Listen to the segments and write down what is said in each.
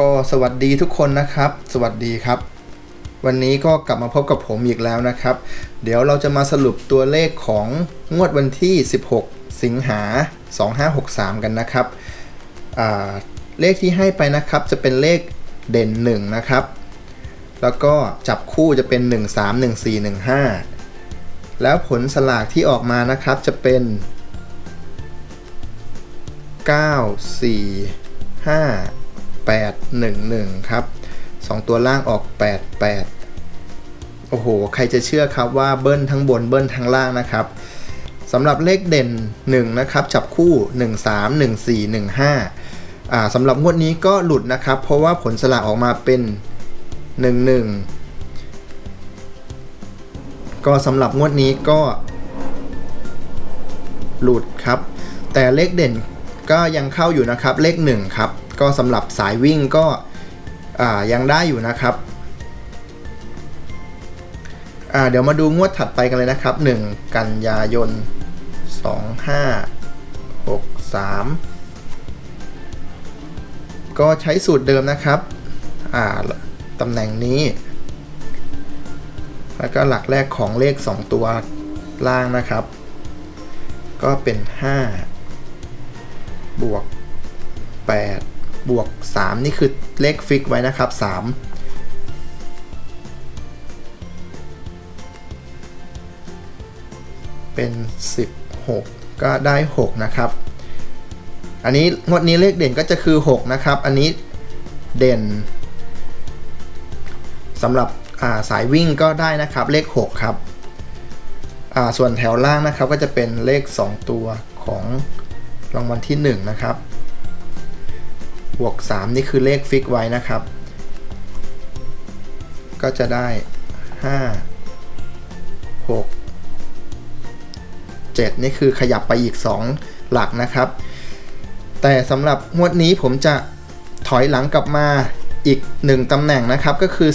ก็สวัสดีทุกคนนะครับ สวัสดีครับ วันนี้ก็กลับมาพบกับผมอีกแล้วนะครับ เดี๋ยวเราจะมาสรุปตัวเลขของงวดวันที่ 16 สิงหา 2563 กันนะครับ เลขที่ให้ไปนะครับจะเป็นเลขเด่น 1 นะครับ แล้วก็จับคู่จะเป็น 1 3 1 4 1 5 แล้วผลสลากที่ออกมานะครับจะเป็น 9 4 5 8 1 1 ครับ 2 ตัวล่างออก 8 8 โอ้โห ใครจะเชื่อครับว่าเบิ้ลทั้งบนเบิ้ลทั้งล่างนะครับสำหรับเลขเด่น 1 นะครับ จับคู่ 1 3 1 4 1 5อ่าสำหรับงวดนี้ก็หลุดนะครับ เพราะว่าผลสลากออกมาเป็น 1 1 ก็สำหรับงวดนี้ก็ หลุดครับ แต่เลขเด่นก็ยังเข้าอยู่นะครับเลข 1 ครับ ก็สำหรับสายวิ่งก็ยังได้อยู่นะครับเดี๋ยวมาดูงวดถัดไปกันเลยนะครับ 1 กันยายน 2563 ก็ใช้สูตรเดิมนะครับตำแหน่งนี้ แล้วก็หลักแรกของเลข 2 ตัวล่างนะครับ ก็เป็น 5 บวก 8 บวก 3 นี่คือเลขฟิกไว้นะครับ 3 เป็น 16 ก็ได้ 6 นะครับ อันนี้งวดนี้เลขเด่นก็จะคือ 6 นะครับ อันนี้เด่นสำหรับสายวิ่งก็ได้นะครับเลข 6 ครับส่วนแถวล่างนะครับก็จะเป็นเลข 2 ตัวของรางวัลที่ 1 นะครับ บวก 3 นี่คือเลขฟิกไว้นะครับ ก็จะได้ 5 6 7 นี่คือขยับไปอีก 2 หลักนะครับ แต่สำหรับงวดนี้ผมจะถอยหลังกลับมาอีก 1ตำแหน่งนะครับก็คือ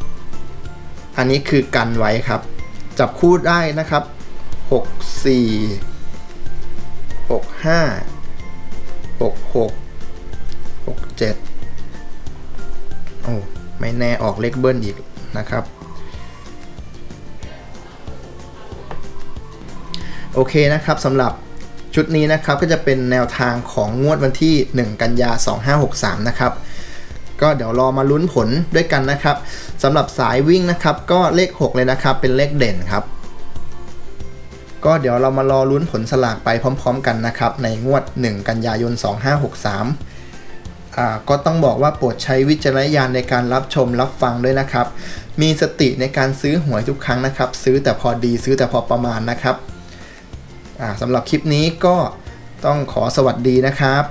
4 อันนี้คือกันไว้ครับ จับคู่ได้นะครับ 6 4 6 5 6 6 6 7โอ้ไม่แน่ออกเลขเบิ้ลอีกนะครับ โอเคนะครับสำหรับชุดนี้นะครับก็จะเป็นแนวทางของงวดวันที่ 1 กันยา 2563 นะครับ ก็เดี๋ยวรอมาลุ้นผลด้วยกันนะครับสำหรับสายวิ่งนะครับ ก็เลข 6 เลยนะครับ เป็นเลขเด่นครับ ก็เดี๋ยวเรามารอลุ้นผลสลากไปพร้อม ๆ กันนะครับ ในงวด 1 กันยายน 2563อ่า ก็ต้องบอกว่าโปรดใช้วิจารณญาณในการรับชมรับฟังด้วยนะครับ มีสติในการซื้อหวยทุกครั้งนะครับ ซื้อแต่พอดีซื้อแต่พอประมาณนะครับสำหรับคลิปนี้ก็ต้องขอสวัสดีนะครับ